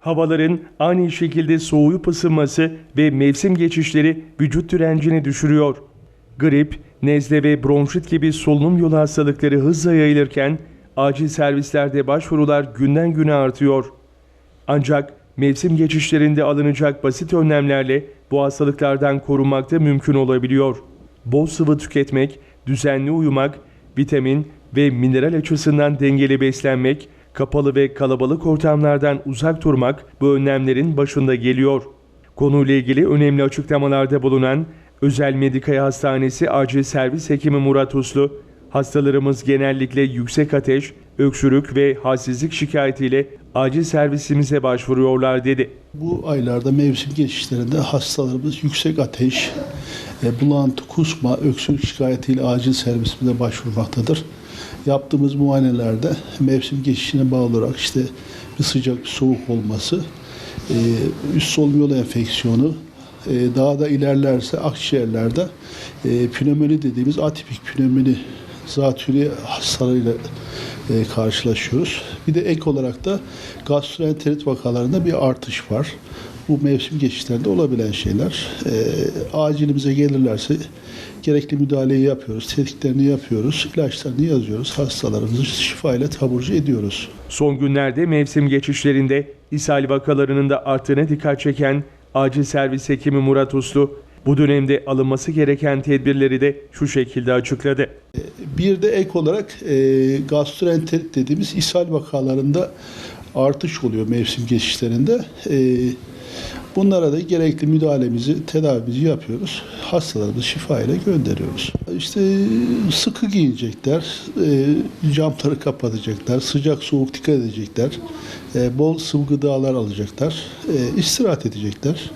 Havaların ani şekilde soğuyup ısınması ve mevsim geçişleri vücut direncini düşürüyor. Grip, nezle ve bronşit gibi solunum yolu hastalıkları hızla yayılırken acil servislerde başvurular günden güne artıyor. Ancak mevsim geçişlerinde alınacak basit önlemlerle bu hastalıklardan korunmak da mümkün olabiliyor. Bol sıvı tüketmek, düzenli uyumak, vitamin ve mineral açısından dengeli beslenmek, kapalı ve kalabalık ortamlardan uzak durmak bu önlemlerin başında geliyor. Konuyla ilgili önemli açıklamalarda bulunan Özel Medikaya Hastanesi Acil Servis Hekimi Murat Uslu, hastalarımız genellikle yüksek ateş, öksürük ve halsizlik şikayetiyle acil servisimize başvuruyorlar dedi. Bu aylarda mevsim geçişlerinde hastalarımız yüksek ateş, e, bulantı, kusma, öksürük şikayetiyle acil servisimize başvurmaktadır. Yaptığımız muayenelerde mevsim geçişine bağlı olarak işte bir sıcak bir soğuk olması, e, üst solunum yolu enfeksiyonu, e, daha da ilerlerse akciğerlerde e, pnömoni dediğimiz atipik pnömoni zatürre hastalığıyla e, karşılaşıyoruz. Bir de ek olarak da gastroenterit vakalarında bir artış var. Bu mevsim geçişlerinde olabilen şeyler. E, acilimize gelirlerse gerekli müdahaleyi yapıyoruz, tetkiklerini yapıyoruz, ilaçlarını yazıyoruz, hastalarımızı şifayla taburcu ediyoruz. Son günlerde mevsim geçişlerinde ishal vakalarının da arttığına dikkat çeken acil servis hekimi Murat Uslu, bu dönemde alınması gereken tedbirleri de şu şekilde açıkladı. Bir de ek olarak e, gastroenterit dediğimiz ishal vakalarında artış oluyor mevsim geçişlerinde. E, bunlara da gerekli müdahalemizi, tedavimizi yapıyoruz. Hastalarımızı şifa ile gönderiyoruz. İşte sıkı giyinecekler, e, camları kapatacaklar, sıcak soğuk dikkat edecekler, e, bol sıvı gıdalar alacaklar, e, istirahat edecekler.